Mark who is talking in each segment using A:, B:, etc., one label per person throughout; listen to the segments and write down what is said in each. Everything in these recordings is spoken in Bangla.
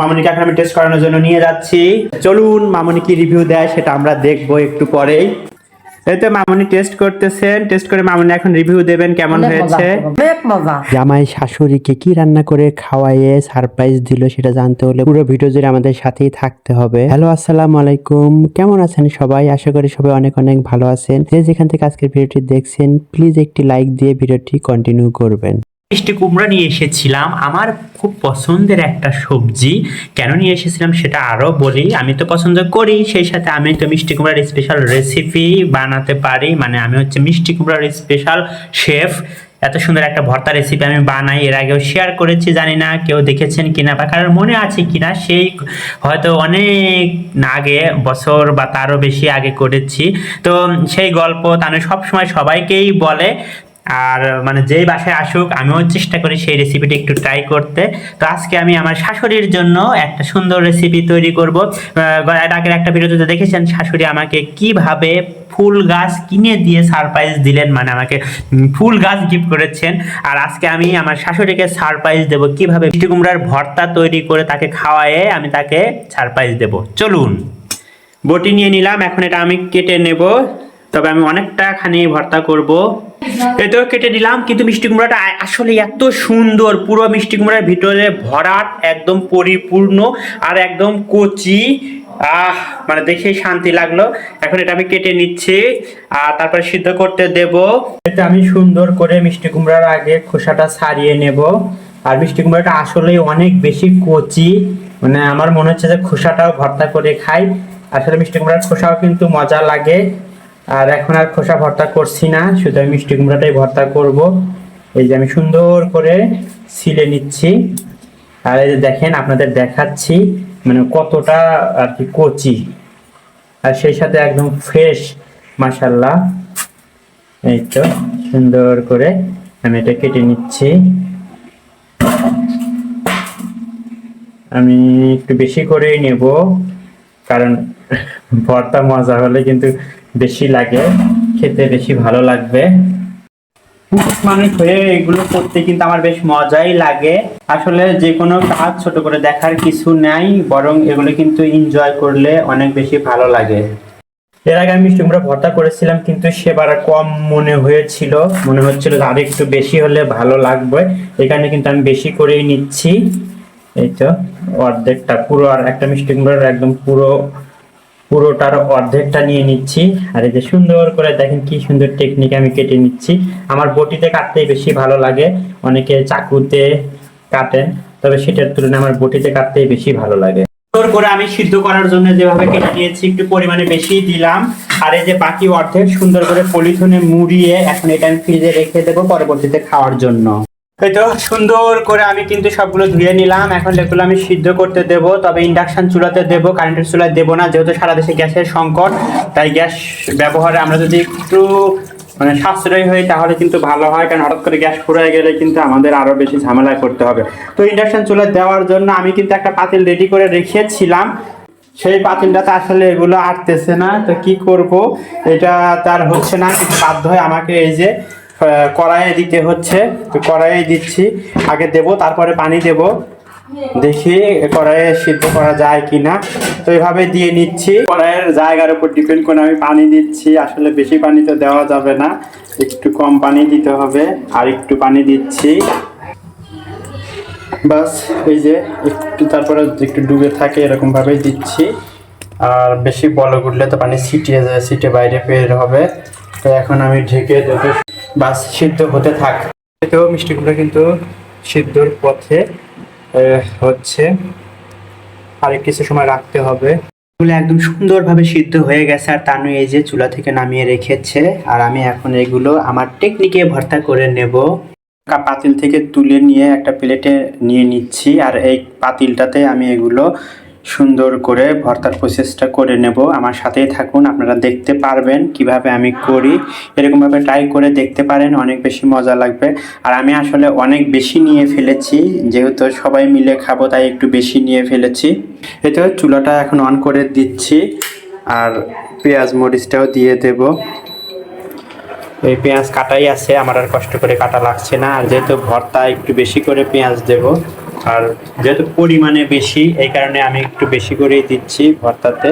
A: মামনিকে এখন আমি টেস্ট করানোর জন্য নিয়ে যাচ্ছি। চলুন মামনি কি রিভিউ দেয় সেটা আমরা দেখব একটু পরেই। এই তো মামনি টেস্ট করতেছেন টেস্ট করে মামনি এখন রিভিউ দেবেন কেমন হয়েছে।
B: অনেক মজা
C: জামাই শাশুড়িকে কি রান্না করে খাওয়াইয়ে সারপ্রাইজ দিল সেটা জানতে হলে পুরো ভিডিও জুড়ে আমাদের সাথেই থাকতে হবে। হ্যালো আসসালামু আলাইকুম। কেমন আছেন সবাই? আশা করি সবাই অনেক অনেক ভালো আছেন। যে যেখান থেকে আজকের ভিডিওটি দেখছেন প্লিজ একটি লাইক দিয়ে ভিডিওটি কন্টিনিউ করবেন।
A: মিষ্টি কুমড়া নিয়ে এসেছিলাম। আমার খুব পছন্দের একটা সবজি। কেন নিয়ে এসেছিলাম সেটা আরও বলি। আমি তো পছন্দ করি, সেই সাথে আমি তো মিষ্টি কুমড়ার স্পেশাল রেসিপি বানাতে পারি। মানে আমি হচ্ছে মিষ্টি কুমড়ার স্পেশাল শেফ এত সুন্দর একটা ভর্তা রেসিপি আমি বানাই। এর আগেও শেয়ার করেছি, জানি না কেউ দেখেছেন কিনা বা কারোর মনে আছে কিনা। সেই হয়তো অনেক আগে, বছর বা তারও বেশি আগে করেছি। তো সেই গল্প তাহলে সবসময় সবাইকেই বলে। আর মানে যেই বাসায় আসুক, আমিও চেষ্টা করি সেই রেসিপিটা একটু ট্রাই করতে। তো আজকে আমি আমার শাশুড়ির জন্য একটা সুন্দর রেসিপি তৈরি করব। আগের একটা ভিডিওতে দেখেছেন, শাশুড়ি আমাকে কীভাবে ফুল গাছ কিনে দিয়ে সারপ্রাইজ দিলেন মানে আমাকে ফুল গাছ গিফট করেছেন। আর আজকে আমি আমার শাশুড়িকে সারপ্রাইজ দেব কীভাবে মিষ্টি কুমড়ার ভর্তা তৈরি করে তাকে খাওয়ায়ে আমি তাকে সারপ্রাইজ দেব। চলুন, বটি নিয়ে নিলাম, এখন এটা আমি কেটে নেব। তবে আমি অনেকটা খানি ভর্তা করব। তো কেটে দিলাম কিন্তু মিষ্টি কুমড়াটা আসলে এত সুন্দর, পুরো মিষ্টি কুমড়ার ভিতরে ভরাট, একদম পরিপূর্ণ আর একদম কচি। আহ মানে দেখে শান্তি লাগল। এখন এটা আমি কেটে নিচ্ছি, আর তারপরে সিদ্ধ করতে দেব। এতে আমি সুন্দর করে মিষ্টি কুমড়ার আগে খোসাটা ছাড়িয়ে নেব। আর মিষ্টি কুমড়াটা আসলে অনেক বেশি কচি মানে আমার মনে হচ্ছে যে খোসাটাও ভর্তা করে খাই। আসলে মিষ্টি কুমড়ার খোসাও কিন্তু মজা লাগে। আর এখন আর খোসা ভর্তা করছি না, শুধু আমি মিষ্টি কুমড়াটাই ভর্তা করব। এই যে আমি সুন্দর করে ছিলে নিচ্ছি। আর এই যে দেখেন, আপনাদের দেখাচ্ছি মানে কতটা আর কি কচি। আর সেই সাথে একদম ফ্রেশ মাসাল্লাহ এই তো, সুন্দর করে আমি এটা কেটে নিচ্ছি। আমি একটু বেশি করেই নেব, কারণ ভর্তা মজা হলে কিন্তু বেশি লাগে খেতে বেশি ভালো লাগবে। মানুষ হয়ে এগুলো করতে কিন্তু আমার বেশ মজাই লাগে। আসলে যে কোনো কাজ ছোট করে দেখার কিছু নাই বরং এগুলো কিন্তু এনজয় করলে অনেক বেশি ভালো লাগে। এর আগে আমি মিষ্টি কুমড়া ভর্তা করেছিলাম কিন্তু সেবার কম মনে হয়েছিল। মনে হচ্ছিল আর একটু বেশি হলে ভালো লাগবে। এখানে কিন্তু আমি বেশি করেই নিচ্ছি। এই তো অর্ধেকটা পুরো আর একটা মিষ্টি কুমড়ার একদম পুরো পুরোটার অর্ধেকটা নিয়ে নিচ্ছি। আর এই যে সুন্দর করে দেখেন কি সুন্দর টেকনিক আমি কেটে নিচ্ছি। আমার বটিতে কাটতেই বেশি ভালো লাগে। অনেকে চাকুতে কাটেন, তবে সেটার তুলনায় আমার বটিতে কাটতেই বেশি ভালো লাগে। সুন্দর করে আমি সিদ্ধ করার জন্য যেভাবে কেটে নিয়েছি, একটু পরিমাণে বেশি দিলাম। আর এই যে বাকি অর্ধেক সুন্দর করে পলিথনে মুড়িয়ে এখন এটা আমি ফ্রিজে রেখে দেবো পরবর্তীতে খাওয়ার জন্য। এই সুন্দর করে আমি কিন্তু সবগুলো ধুয়ে নিলাম। এখন এগুলো আমি সিদ্ধ করতে দেব, তবে ইন্ডাকশন চুলাতে দেব কারেন্টের চুলায় দেবো না, যেহেতু সারা দেশে গ্যাসের সংকট, তাই গ্যাস ব্যবহারে আমরা যদি একটু মানে সাশ্রয়ী হই, তাহলে কিন্তু ভালো হয়, কারণ হঠাৎ করে গ্যাস ফুরিয়ে গেলে কিন্তু আমাদের আরও বেশি ঝামেলায় করতে হবে। তো ইন্ডাকশন চুলা দেওয়ার জন্য আমি কিন্তু একটা পাতিল রেডি করে রেখেছিলাম। সেই পাতিলটাতে আসলে এগুলো আটতেছে না, তো কি করব? এটা তার হচ্ছে না বাধ্য হয়ে আমাকে এই যে কড়াইয়ে দিতে হচ্ছে। তো কড়াইয়ে দিচ্ছি, আগে দেব, তারপরে পানি দেব। দেখি কড়াইয়ে সিদ্ধ করা যায় কি না তো এইভাবে দিয়ে নিচ্ছি। কড়াইয়ের জায়গার উপর ডিপেন্ড করে আমি পানি দিচ্ছি। আসলে বেশি পানি তো দেওয়া যাবে না। একটু কম পানি দিতে হবে, আর একটু পানি দিচ্ছি। বাস, এই যে একটু তারপরে একটু ডুবে থাকে এরকম ভাবে দিচ্ছি। আর বেশি বলক উঠলে তো পানি ছিটিয়ে যায়, ছিটে বাইরে বের হবে। তো এখন আমি ঢেকে দেবো। বাস সিদ্ধ হতে থাক। তো মিষ্টিগুলো কিন্তু সিদ্ধর পথে হচ্ছে। আর কিছু সময় রাখতে হবে। এগুলো একদম সুন্দরভাবে সিদ্ধ হয়ে গেছে আর তানু এই যে চুলা থেকে নামিয়ে রেখেছে। আর আমি এখন এগুলো আমার টেকনিকে ভর্তা করে নেব। কা- পাতিল থেকে তুলে নিয়ে একটা প্লেটে নিয়ে নিচ্ছি। আর এই পাতিলটাতে আমি এগুলো সুন্দর করে ভর্তার প্রসেসটা করে নেব। আমার সাথেই থাকুন, আপনারা দেখতে পারবেন কীভাবে আমি করি। এরকমভাবে ট্রাই করে দেখতে পারেন, অনেক বেশি মজা লাগবে। আর আমি আসলে অনেক বেশি নিয়ে ফেলেছি, যেহেতু সবাই মিলে খাব, তাই একটু বেশি নিয়ে ফেলেছি। এই তো চুলাটা এখন অন করে দিচ্ছি, আর পেঁয়াজ মরিচটাও দিয়ে দেবো। এই পেঁয়াজ কাটাই আছে, আমার আর কষ্ট করে কাটা লাগছে না। আর যেহেতু ভর্তা, একটু বেশি করে পেঁয়াজ দেব। আর যেহেতু পরিমাণে বেশি, এই কারণে আমি একটু বেশি করেই দিচ্ছি ভর্তাতে।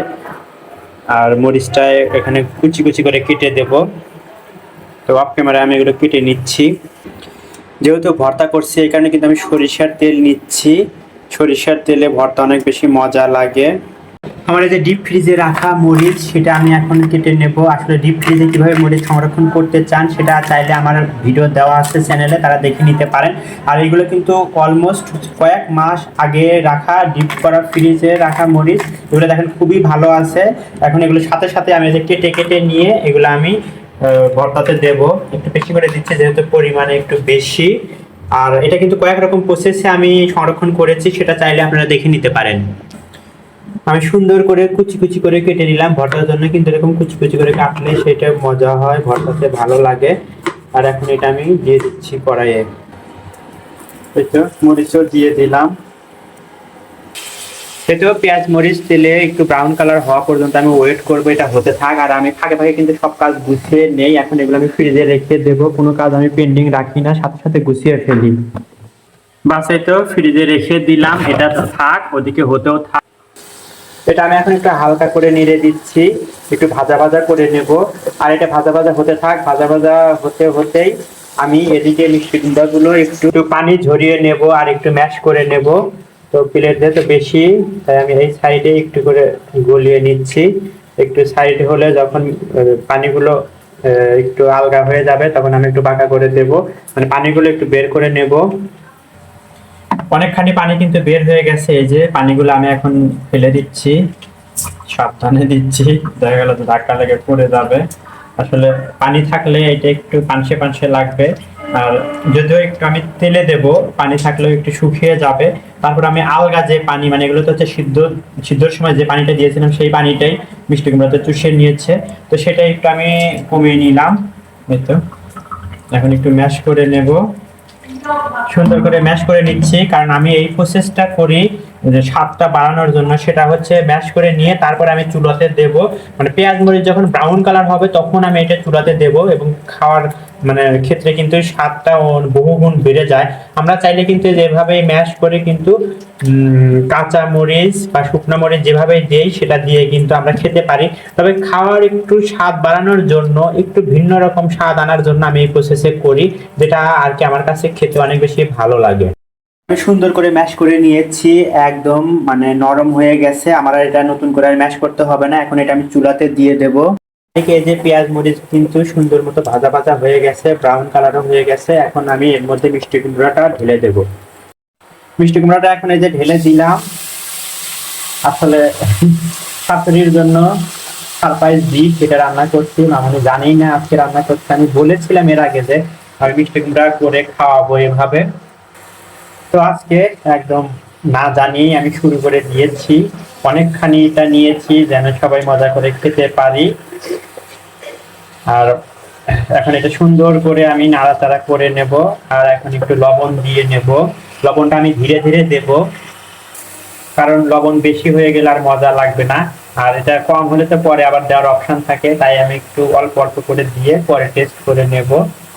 A: আর মরিচটা এখানে কুচি কুচি করে কেটে দেব। তো অফ ক্যামেরায় আমি এগুলো কেটে নিচ্ছি। যেহেতু ভর্তা করছি, এই কারণে কিন্তু আমি সরিষার তেল নিচ্ছি। সরিষার তেলে ভর্তা অনেক বেশি মজা লাগে। আমার এই যে ডিপ ফ্রিজে রাখা মরিচ, সেটা আমি এখন কেটে নেব। আসলে ডিপ ফ্রিজে কীভাবে মরিচ সংরক্ষণ করতে চান, সেটা চাইলে আমার ভিডিও দেওয়া আছে চ্যানেলে, তারা দেখে নিতে পারেন। আর এগুলো কিন্তু অলমোস্ট কয়েক মাস আগে রাখা ডিপ করা ফ্রিজে রাখা মরিচ। এগুলো দেখেন খুবই ভালো আছে। এখন এগুলো সাথে সাথে আমি যে কেটে কেটে নিয়ে এগুলো আমি ভর্তাতে দেব। একটু বেশি করে দিচ্ছে, যেহেতু পরিমাণে একটু বেশি। আর এটা কিন্তু কয়েক রকম প্রসেসে আমি সংরক্ষণ করেছি, সেটা চাইলে আপনারা দেখে নিতে পারেন। আমি সুন্দর করে কুচি কুচি করে কেটে নিলাম ভর্তার জন্য কিন্তু এরকম কুচি কুচি করে কাটলে সেটা মজা হয় ভর্তাতে ভালো লাগে। আর এখন এটা আমি দিয়ে দিচ্ছি কড়াইয়ে। তো মরিচও দিয়ে দিলাম। সেটাও পেঁয়াজ মরিচ তেলে একটু ব্রাউন কালার হওয়া পর্যন্ত আমি ওয়েট করব এটা হতে থাক। আর আমি ফাঁকে ফাঁকে কিন্তু সব কাজ গুছিয়ে নেই এখন এগুলো আমি ফ্রিজে রেখে দেবো। কোনো কাজ আমি পেন্ডিং রাখি না সাথে সাথে গুছিয়ে ফেলি। বাস এই তো ফ্রিজে রেখে দিলাম এটা তো থাক ওদিকে হতেও থাক। এটা আমি এখন একটু হালকা করে নেড়ে দিচ্ছি। একটু ভাজা ভাজা করে নেব। আর এটা ভাজা ভাজা হতে থাক, ভাজা ভাজা হতে হতেই আমি এদিকে মিষ্টি কুমড়াগুলো একটু পানি ঝরিয়ে নেব আর একটু ম্যাশ করে নেব। তো প্লেট যেহেতু বেশি, তাই আমি এই সাইডে একটু করে গলিয়ে নিচ্ছি। একটু সাইড হলে যখন পানিগুলো একটু আলগা হয়ে যাবে, তখন আমি একটু বাঁকা করে দেব। মানে পানিগুলো একটু বের করে নেব। অনেকখানি পানি কিন্তু বের হয়ে গেছে। এই যে পানিগুলো আমি এখন ফেলে দিচ্ছি। সাবধানে দিচ্ছি। দেখা গেল তো ধাক্কা লেগে পড়ে যাবে। আসলে পানি থাকলে এটা একটু পানসে পানসে লাগবে। আর যদিও একটু আমি তেলে দেব, পানি থাকলেও একটু শুকিয়ে যাবে। তারপর আমি আলগা যে পানি মানে এগুলো তো হচ্ছে সিদ্ধ, সিদ্ধর সময় যে পানিটা দিয়েছিলাম, সেই পানিটাই মিষ্টি কুমড়াতে চুষে নিয়েছে। তো সেটা একটু আমি কমিয়ে নিলাম। এই তো। এখন একটু ম্যাশ করে নেব। সুন্দর করে ম্যাশ করে নিচ্ছি কারণ আমি এই প্রসেসটা করি যে স্বাদটা বাড়ানোর জন্য সেটা হচ্ছে ম্যাশ করে নিয়ে তারপর আমি চুলাতে দেব। মানে পেঁয়াজ মরিচ যখন ব্রাউন কালার হবে তখন আমি এটা চুলাতে দেব এবং খাওয়ার মানে ক্ষেত্রে কিন্তু স্বাদটা ও- বহুগুণ বেড়ে যায়। আমরা চাইলে কিন্তু যেভাবে ম্যাশ করে কিন্তু কাঁচা মরিচ বা শুকনো মরিচ যেভাবে দেই সেটা দিয়ে কিন্তু আমরা খেতে পারি। তবে খাওয়ার একটু স্বাদ বাড়ানোর জন্য, একটু ভিন্ন রকম স্বাদ আনার জন্য আমি এই প্রসেসে করি, যেটা আর কি আমার কাছে খেতে অনেক বেশি ভালো লাগে। সুন্দর করে ম্যাশ করে নিয়েছি, একদম মানে নরম হয়ে গেছে। আমার এটা নতুন করে আর ম্যাশ করতে হবে না, এখন এটা আমি চুলাতে দিয়ে দেব। এদিকে এই যে পেঁয়াজ মরিচ কিন্তু সুন্দর মতো ভাজা ভাজা হয়ে গেছে ব্রাউন কালারও হয়ে গেছে। এখন আমি এর মধ্যে মিষ্টি কুমড়াটা ঢেলে দেব। মিষ্টি কুমড়াটা এখন এই যে ঢেলে দিলাম। আসলে শাশুড়ির জন্য সারপ্রাইজ দিই সেটা রান্না করছি, মামনি জানেই না আজকে রান্না করছি। আমি বলেছিলাম এর আগে যে আমি মিষ্টি কুমড়া করে খাওয়াবো এভাবে। তো আজকে একদম না জানিয়েই আমি শুরু করে দিয়েছি। অনেকখানি এটা নিয়েছি যেন সবাই মজা করে খেতে পারি। আর এখন এটা সুন্দর করে আমি নাড়াচাড়া করে নেব আর এখন একটু লবণ দিয়ে নেব। লবণটা আমি ধীরে ধীরে দেব। কারণ লবণ বেশি হয়ে গেলে আর মজা লাগবে না। আর এটা কম হলে তো পরে আবার দেওয়ার অপশন থাকে, তাই আমি একটু অল্প অল্প করে দিয়ে পরে টেস্ট করে নেব।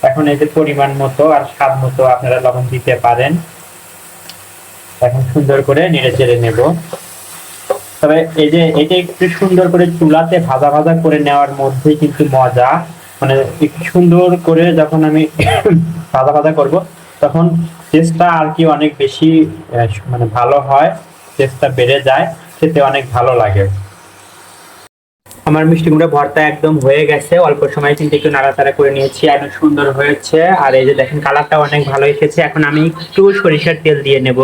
A: এখন এই যে পরিমাণ মতো আর স্বাদ মতো আপনারা লবণ দিতে পারেন। এখন সুন্দর করে নেড়ে চেড়ে নেব। তবে এই যে এটা একটু সুন্দর করে চুলাতে ভাজা ভাজা করে নেওয়ার মধ্যে কিন্তু মজা। মানে একটু সুন্দর করে যখন আমি ভাজা ভাজা করব, তখন টেস্টটা আর কি অনেক বেশি মানে ভালো হয় টেস্টটা বেড়ে যায়, খেতে অনেক ভালো লাগে। আমার মিষ্টি কুমড়া ভর্তা একদম হয়ে গেছে। অল্প সময় কিন্তু একটু নাড়াচাড়া করে নিয়েছি একদম সুন্দর হয়েছে। আর এই যে দেখেন, কালারটা অনেক ভালো এসেছে। এখন আমি একটু সরিষার তেল দিয়ে নেব।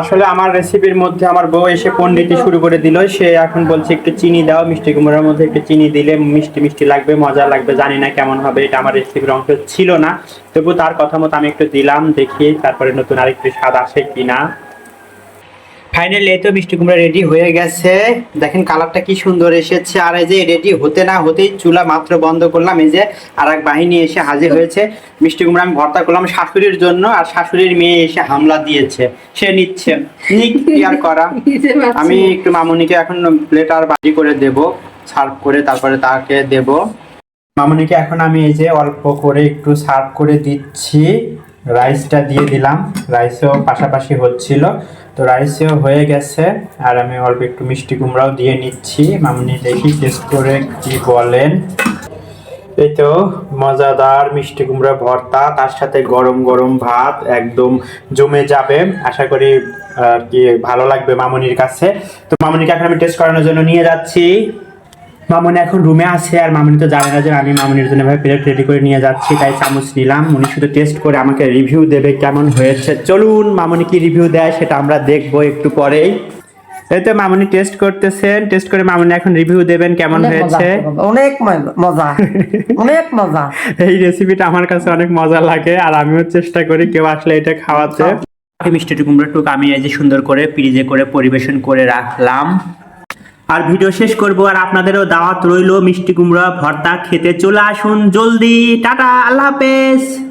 A: আসলে আমার রেসিপির মধ্যে আমার বউ এসে পন্ডিতি শুরু করে দিল। সে এখন বলছে, একটু চিনি দাও, মিষ্টি কুমড়ার মধ্যে একটু চিনি দিলে মিষ্টি মিষ্টি লাগবে, মজা লাগবে। জানি না কেমন হবে, এটা আমার রেসিপির অংশ ছিল না। তবু তার কথা মতো আমি একটু দিলাম, দেখি তারপরে নতুন আরেকটু স্বাদ আসে কিনা। ফাইনালি এই তো মিষ্টি কুমড়া রেডি হয়ে গেছে। দেখেন কালারটা কি সুন্দর এসেছে। আর এই যে রেডি হতে না হতেই চুলা মাত্র বন্ধ করলাম। এই যে আর এক বাহিনী এসে হাজির হয়েছে। মিষ্টি কুমড়া আমি ভর্তা করলাম শাশুড়ির জন্য আর শাশুড়ির মেয়ে এসে হামলা দিয়েছে। সে নিচ্ছে। আর করা? আমি একটু মামুনিকে এখন প্লেট আর বাজি করে দেব। সার্ভ করে তারপরে তাকে দেব। মামুনিকে এখন আমি এই যে অল্প করে একটু সার্ভ করে দিচ্ছি। রাইসটা দিয়ে দিলাম। রাইসও পাশাপাশি হচ্ছিল। তো রাইসেও হয়ে গেছে। আর আমি অল্প একটু মিষ্টি কুমড়াও দিয়ে নিচ্ছি। মামনি দেখি টেস্ট করে কি বলেন। এই তো মজাদার মিষ্টি কুমড়া ভর্তা, তার সাথে গরম গরম ভাত একদম জমে যাবে। আশা করি আর কি ভালো লাগবে মামনির কাছে। তো মামনিকে এখন আমি টেস্ট করানোর জন্য নিয়ে যাচ্ছি। মামনি এখন রুমে আছে আর মামনি তো জানে না যে আমি মামনির জন্য ভাবে প্লেট রেডি করে নিয়ে যাচ্ছি তাই চামচ নিলাম। উনি শুধু টেস্ট করে আমাকে রিভিউ দেবে কেমন হয়েছে। চলুন মামনি কি রিভিউ দেয় সেটা আমরা দেখব একটু পরেই। এই তো মামনি টেস্ট করতেছেন। টেস্ট করে মামনি এখন রিভিউ দেবেন কেমন হয়েছে।
B: অনেক মজা। অনেক মজা।
A: এই রেসিপিটা আমার কাছে অনেক মজা লাগে আর আমিও চেষ্টা করি কেউ আসলে এটা খাওয়াতে। এই মিষ্টি কুমড়ো টুক আমি এই যে সুন্দর করে ফ্রিজে করে পরিবেশন করে রাখলাম। আর ভিডিও শেষ করব আর আপনাদেরও দাওয়াত রইল মিষ্টি কুমড়া ভর্তা খেতে চলে আসুন জলদি। টাটা, আল্লাহ হাফেজ।